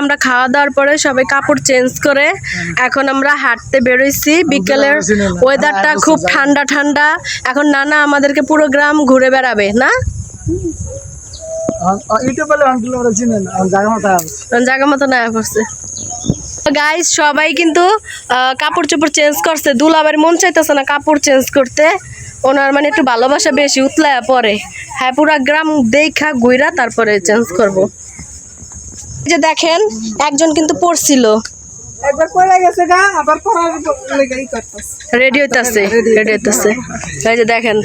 আমরা খাওয়া দাওয়ার পরে সবাই কাপড় চেঞ্জ করে এখন আমরা হাঁটতে বেরোইছি। বিকেলের ওয়েদারটা খুব ঠান্ডা ঠান্ডা। এখন নানা আমাদেরকে পুরো গ্রাম ঘুরে বেড়াবে না? জায়গা মতো না পড়ছে গাইস সবাই কিন্তু কাপড় চোপড় চেঞ্জ করছে। দুলাবার মন চাইতেছে না কাপড় চেঞ্জ করতে। ওনার মানে একটু ভালোবাসা বেশি উতলায় পরে। হ্যাঁ পুরা গ্রাম দেখা ঘুইরা তারপরে চেঞ্জ করব। যে দেখেন একজন কিন্তু পড়ছিল। একবার পড়ে গেছে গা আবার পড়ার লেগেই করতেছে। রেডি হইতাছে রেডি হইতাছে। এই যে দেখেন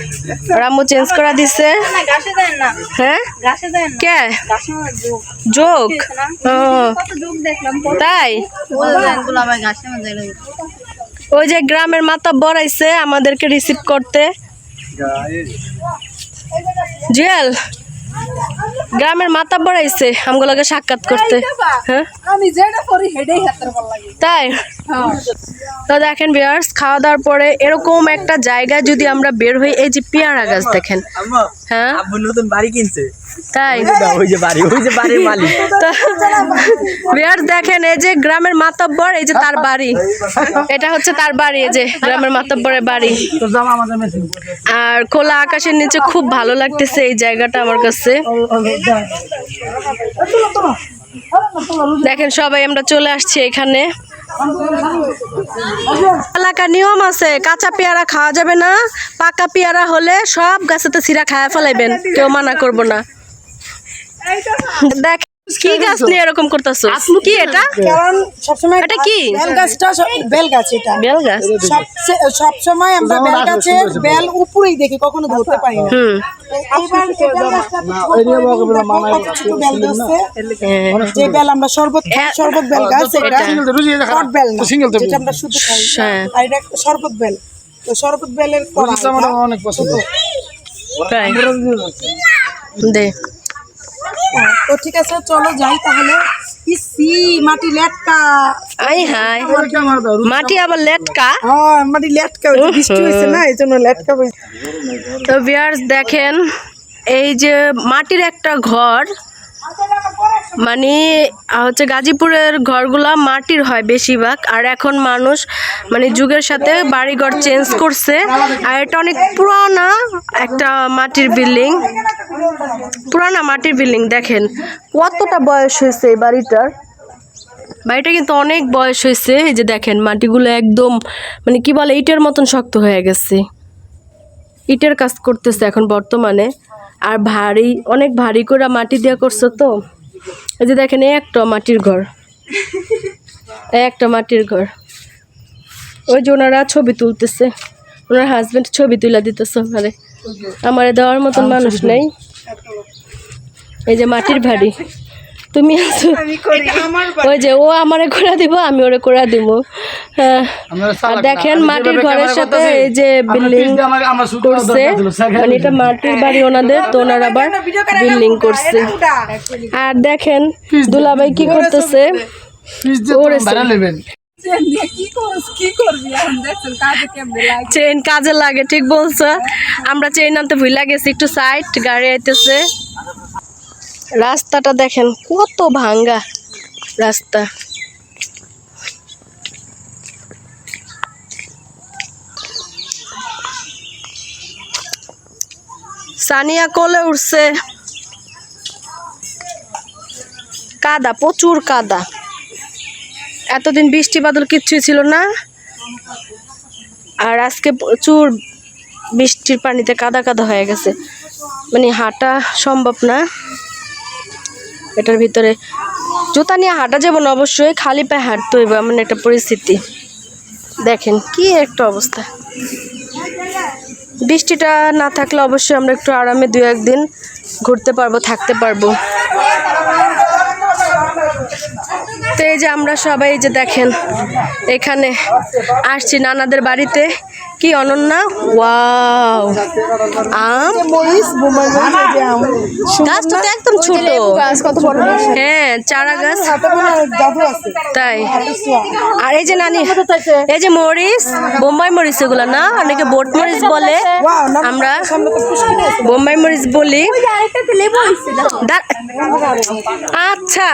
রামু চেঞ্জ করা দিছে। গাছে দেন না হ্যাঁ? গাছে দেন না কে? যোগ। যোগ তাই? বলে দেন গুলাবাই গাছে মধ্যে ওই যে গ্রামের মাথা বড়াইছে আমাদেরকে রিসিভ করতে। জুয়েল গ্রামের মাতা বড়াইছে আমগুলোকে সাক্ষাৎ করতে। হ্যাঁ? আমি যেটা করি হেডেই হাতের ভালো লাগে। তাই? তো দেখেন বিয়ার্স খাওয়া দাওয়ার পরে এরকম একটা জায়গায় যদি আমরা বের হই এই যে পেয়ারা গাছ দেখেন। হ্যাঁ? আব্বু নতুন বাড়ি কিনছে। তাই? ওই যে বাড়ি ওই যে বাড়ির মালিক। বিয়ার দেখেন এই যে গ্রামের মাতব্বর এই যে তার বাড়ি। এটা হচ্ছে তার বাড়ি এই যে গ্রামের মাতব্বরের বাড়ি। আর খোলা আকাশের নিচে খুব ভালো লাগতেছে এই জায়গাটা আমার কাছে। দেখেন সবাই আমরা চলে আসছি এখানে। এলাকার নিয়ম আছে কাঁচা পেয়ারা খাওয়া যাবে না পাকা পেয়ারা হলে সব গাছেতে সিরা খায়া ফেলাইবেন কেউ মানা করব না। দেখ কি গাছ নিয়ে এরকম করতেছো? কি এটা? কারণ সবসময় এটা কি? বেল গাছটা বেল গাছ এটা। বেল গাছ সবচেয়ে- সবসময় আমরা বেল গাছের বেল উপরেই দেখি কখনো ধরতে পারি না। হ্যাঁ। যে বেল আমরা শরবত খাই, শরবত বেল গাছ এটা বেল যেটা আমরা শুধু খাই। হ্যাঁ। আর এটা শরবত বেল। তো শরবত বেলের অনেক পছন্দ। দে। হ্যাঁ, তো ঠিক আছে চলো যাই তাহলে। ইসি মাটি লেটকা। আই হাই মাটি আবার লেটকা? হ্যাঁ মাটি লেটকা বৃষ্টি হয়েছে না এই জন্য লেটকা তো বিয়ার্স দেখেন এই যে মাটির একটা ঘর মানে হচ্ছে গাজীপুরের ঘরগুলা মাটির হয় বেশিরভাগ, আর এখন মানুষ মানে যুগের সাথে বাড়িঘর চেঞ্জ করছে, আর এটা অনেক পুরানা একটা মাটির বিল্ডিং পুরানা মাটির বিল্ডিং দেখেন। কতটা বয়স হয়েছে এই বাড়িটার? বাড়িটা কিন্তু অনেক বয়স হয়েছে, এই যে দেখেন, মাটিগুলো একদম মানে কি বলে, ইটের মতন শক্ত হয়ে গেছে। ইটের কাজ করতেছে এখন বর্তমানে। আর ভারী অনেক ভারী করে মাটি দেওয়া করছ তো? এই যে দেখেন এই একটা মাটির ঘর। একটা মাটির ঘর। ওই যে ওনারা ছবি তুলতেছে। ওনার হাজব্যান্ড ছবি তুলে দিতেছে ওনারে। আমারে দেওয়ার মতন মানুষ নেই। এই যে মাটির বাড়ি তুমি আছো ওই যে ও আমারে করে দিব আমি ওরে করে দিব। হ্যাঁ। আর দেখেন মাটির ঘরের সাথে এই যে বিল্ডিং করছে মানে এটা মাটির বাড়ি ওনাদের তো ওনারা আবার বিল্ডিং করছে। আর দেখেন দুলাভাই কি করতেছে। চেইন কাজে লাগে। ঠিক বলছো? আমরা চেন আনতে ভুলে গেছি একটু সাইড গাড়ি আইতেছে। রাস্তাটা দেখেন, কত ভাঙ্গা রাস্তা। সানিয়া কোলে উঠছে। কাদা, প্রচুর কাদা। এতদিন বৃষ্টি বাদল কিচ্ছুই ছিল না। আর আজকে প্রচুর বৃষ্টির পানিতে কাদা কাদা হয়ে গেছে। মানে হাঁটা সম্ভব না। এটার ভিতরে। জুতা নিয়ে হাঁটা যাব না, অবশ্যই খালি পায়ে হাঁটতে হইব, এমন একটা পরিস্থিতি। দেখেন কি একটা অবস্থা। বৃষ্টিটা না থাকলে অবশ্যই আমরা একটু আরামে দু একদিন ঘুরতে পারব, থাকতে পারব। তো এই যে আমরা সবাই যে দেখেন, এখানে আসছি নানাদের বাড়িতে। কি অনন্যা? ওয়াও। আম? গাছটা তো একদম ছোট। গাছ হ্যাঁ চারা গাছ। তাই। আর এই যে নানি, এই যে মরিচ, বোম্বাই মরিচ এগুলো না? অনেকে বোট মরিচ বলে। আমরা বোম্বাই মরিচ বলি। আচ্ছা।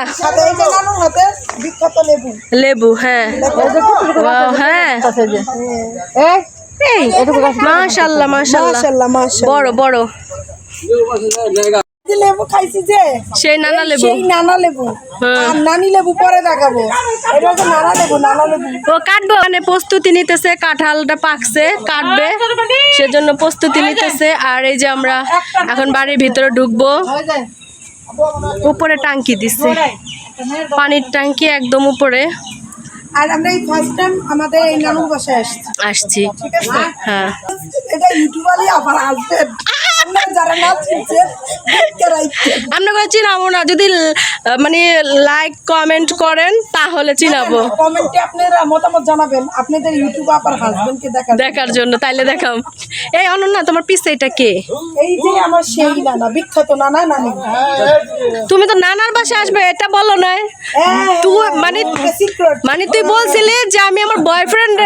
লেবু হ্যাঁ। হ্যাঁ। এই মাশাল্লাহ মাশাল্লাহ মাশাআল্লাহ মাশাআল্লাহ। বড় বড়। লেবু খাইছি যে সেই নানা লেবু। সেই নানা লেবু। হ্যাঁ। আর নানি লেবু পরে দেখাবো। এটা হচ্ছে নানা লেবু নানা লেবু। ও কাটবো। মানে প্রস্তুতি নিতেছে কাঁঠালটা পাকছে কাটবে। সেজন্য প্রস্তুতি নিতেছে। আর এই যে আমরা এখন বাড়ির ভিতরে ঢুকবো। উপরে টাঙ্কি দিচ্ছে। পানির টাঙ্কি একদম উপরে। আর আমরা এই ফার্স্ট টাইম আমাদের এই নানুর বাসায় আসছি। আসছি। ঠিক আছে? হ্যাঁ। এটা ইউটিউবারই আবার আসবেন যারা না আমরা করে চিনাবো না যদি মানে লাইক কমেন্ট করেন তাহলে চিনাবো। কমেন্টে আপনারা মতামত জানাবেন। আপনাদের ইউটিউব আবার হাজবেন্ডকে দেখার দেখার জন্য তাইলে দেখাম এই অনন্যা তোমার পিছে এটা কে? এই যে আমার সেই নানা বিখ্যাত নানা নানি। তুমি তো নানার বাসে আসবে এটা বলো নাই তুই মানে মানে তুই বলছিলি যে আমি আমার বয়ফ্রেন্ড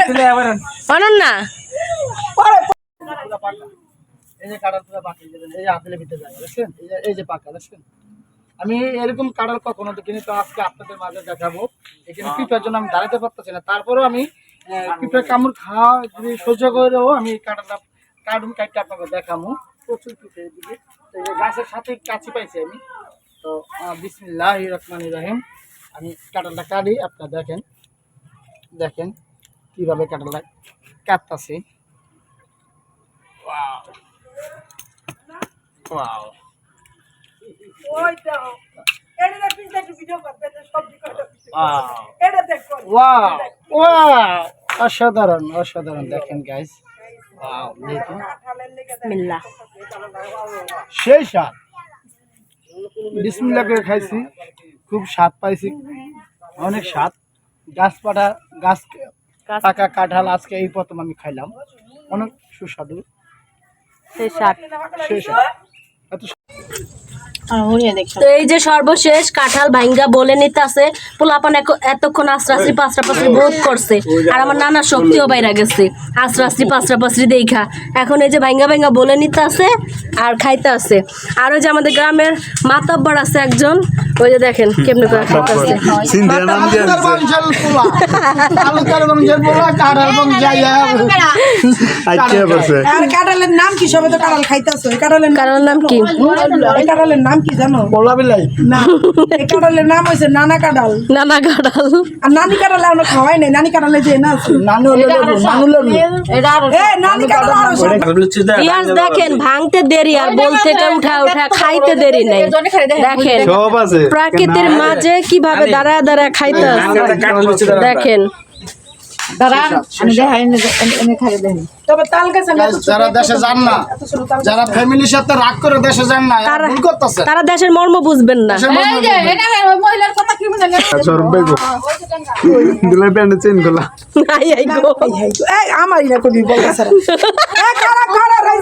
অনন্যা এই যে কাঁঠাল পুরো পাকা যাবেন এই যে আপেলের ভিতরে যায় বুঝছেন এই যে এই যে পাকা বুঝছেন আমি এরকম কাঁঠাল কখনো দেখিনি তো আজকে আপনাদের মাঝে দেখাবো। এখানে পিঁপড়ার জন্য আমি দাঁড়াতে পারতেছি না। তারপরেও আমি পিঁপড়ার কামড় খাওয়া যদি সহ্য করেও আমি এই কাঁঠালটা কার্টুন কাটতে আপনাকে দেখাবো প্রচুর পিঁপড়ে এদিকে। তো এই গাছের সাথে কাছি পাইছি আমি। তো বিসমিল্লাহ রহমান রাহিম। আমি কাঁঠালটা কাটি আপনারা দেখেন। দেখেন কীভাবে কাঁঠালটা কাটতাছি। Wow. Wow. Wow. Wow. অসাধারণ অসাধারণ। দেখেন গাইস ওয়াও দেখুন। বিসমিল্লাহ। সেই স্বাদ বিসমিল্লাহ করে খাইছি। খুব স্বাদ পাইছি। অনেক স্বাদ। গাছ পাটা গাছ পাকা কাঁঠাল আজকে এই প্রথম আমি খাইলাম। অনেক সুস্বাদু। সেই সাত সেই স্বাদ তো এই যে সর্বশেষ কাঁঠাল ভাঙ্গা বলে নিতে আছে পোলাপান এতক্ষণ আশ্রাশ্রি পাঁচটা পাঁচরি বোধ করছে, আর আমার নানা শক্তিও বাইরা গেছে। আশ্রাশ্রি পাঁচটা পাঁচরি দেখা। এখন এই যে ভাঙ্গা ভাঙ্গা বলে নিতে আছে আর খাইতে আছে। আর ওই যে আমাদের গ্রামের মাতাব্বর আছে একজন ওই যে দেখেন কেমনে করে পোলা বংশের পোলা কাঁঠাল বংশাইয়া আর কাঁঠালের নাম কি সবে তো কাঁঠাল খাইতেছো এই কাঁঠালের নাম নাম কি নাম কি জানো পোলা বিলাই না নাম হয়েছে নানা কাঁঠাল নানা কাঁঠাল আর নানি কাঁঠাল আমরা খাওয়াই নাই নানি কাঁঠালে যে না নানু লেবু নানু লেবু এ নানি আরও ইয়াস দেখেন ভাঙতে দেরি আর বলতে উঠা উঠা খাইতে দেরি নাই দেখেন সব আছে প্রাকৃতির মাঝে কীভাবে দাঁড়ায় দাঁড়ায় খাইতে দেখেন তারা- ভুল করতেছে তারা দেশের মর্ম বুঝবেন না মহিলার কথা কি বুঝলেন সরবে গো দিলে প্যান্ট চেন গোলা আই আই গো এই আমারই না কবি বল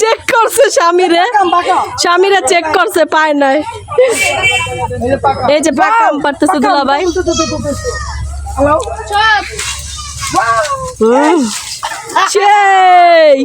চেক করছে স্বামীরে স্বামীরা চেক করছে পায় নাই। এই যে পাকাম পারতেছে দুলা ভাই। সেই।